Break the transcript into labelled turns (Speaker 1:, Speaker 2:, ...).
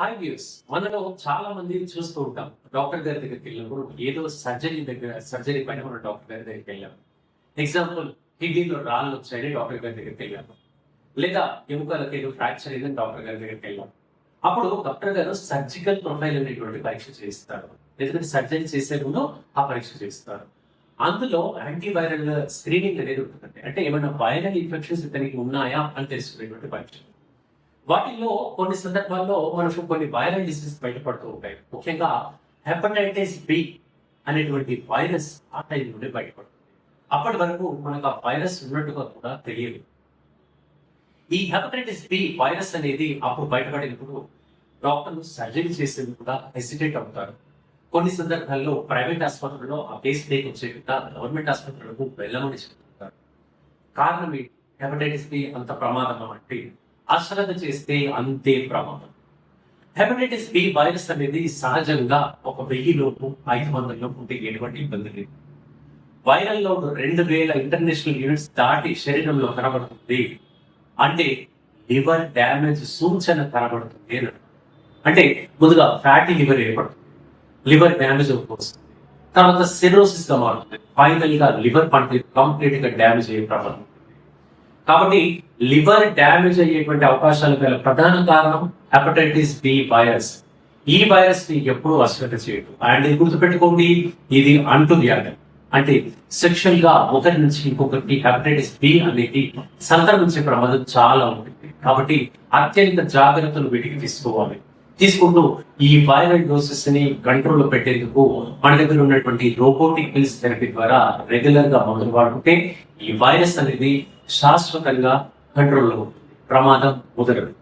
Speaker 1: Hi views మనలో చాలా మంది చూస్తూ ఉంటాం. డాక్టర్ గారి దగ్గరికి వెళ్ళినప్పుడు ఏదో సర్జరీ దగ్గర సర్జరీ పైన మనం డాక్టర్ గారి దగ్గరికి వెళ్ళాం. ఎగ్జాంపుల్ కిడ్నీలో రాళ్ళు వచ్చాయని డాక్టర్ గారి దగ్గరికి వెళ్ళాము లేదా ఎముకలకి ఏదో ఫ్రాక్చర్ అయిందని డాక్టర్ గారి దగ్గరికి వెళ్ళాం. అప్పుడు డాక్టర్ గారు సర్జికల్ ప్రొఫైల్ అనేటువంటి పరీక్ష చేస్తారు ఎందుకంటే సర్జరీ చేసే ముందు ఆ పరీక్ష చేస్తారు అందులో యాంటీవైరల్ స్క్రీనింగ్ అనేది ఉంటుందండి. అంటే ఏమైనా వైరల్ ఇన్ఫెక్షన్స్ ఇతనికి ఉన్నాయా అని తెలుసుకునేటువంటి పరీక్ష. వాటిల్లో కొన్ని సందర్భాల్లో మనకు కొన్ని వైరల్ డిసీజ్ బయటపడుతూ ఉంటాయి. ముఖ్యంగా హెపటైటిస్ బి అనేటువంటి వైరస్ ఆ టైం నుండి బయటపడుతుంది. అప్పటి వరకు మనకు ఆ వైరస్ ఉన్నట్టుగా కూడా తెలియదు. ఈ హెపటైటిస్ బి వైరస్ అనేది అప్పుడు బయటపడినప్పుడు డాక్టర్లు సర్జరీ చేసేందుకు కూడా హెసిటేట్ అవుతారు. కొన్ని సందర్భాల్లో ప్రైవేట్ ఆసుపత్రుల్లో ఆ కేసు లేక వచ్చేట్టుగా గవర్నమెంట్ ఆసుపత్రులకు వెళ్ళమని చెప్తుంటారు. కారణం ఏంటి? హెపటైటిస్ బి అంత ప్రమాదం అంటే అశ్రద్ధ చేస్తే అంతే ప్రమాదం. హెపటైటిస్ బి వైరస్ అనేది సహజంగా ఒక వెయ్యి లోపు ఐదు వందల లోపు ఉంటే ఎటువంటి ఇబ్బంది లేదు. వైరల్లో రెండు వేల ఇంటర్నేషనల్ యూనిట్స్ దాటి శరీరంలో కనబడుతుంది అంటే లివర్ డ్యామేజ్ సూచన కనబడుతుంది అని అంటే ముందుగా ఫ్యాటీ లివర్ ఏర్పడుతుంది. లివర్ డ్యామేజ్ వస్తుంది తర్వాత సిరోసిస్గా మారుతుంది. ఫైనల్గా లివర్ పంట కంప్లీట్గా డ్యామేజ్ అయ్యే ప్రమాదం. కాబట్టి లివర్ డ్యామేజ్ అయ్యేటువంటి అవకాశాలు గల ప్రధాన కారణం హెపటైటిస్ బి వైరస్. ఈ వైరస్ని ఎప్పుడూ అసలు చేయదు అండ్ ఇది గుర్తుపెట్టుకోండి ఇది అంటు వ్యాధి అంటే సెక్షువల్గా ఒకరి నుంచి ఇంకొకరికి హెపటైటిస్ బి అనేది సంక్రమించే ప్రమాదం చాలా ఉంటుంది. కాబట్టి అత్యంత జాగ్రత్తలు వీటికి తీసుకోవాలి. తీసుకుంటూ ఈ వైరల్ డోసెస్ని కంట్రోల్లో పెట్టేందుకు మన దగ్గర ఉన్నటువంటి రోబోటిక్ పిల్స్ థెరపీ ద్వారా రెగ్యులర్గా మందులు వాడుకుంటే ఈ వైరస్ అనేది శాశ్వతంగా కంట్రోల్లో ఉంటుంది. ప్రమాదం కుదరదు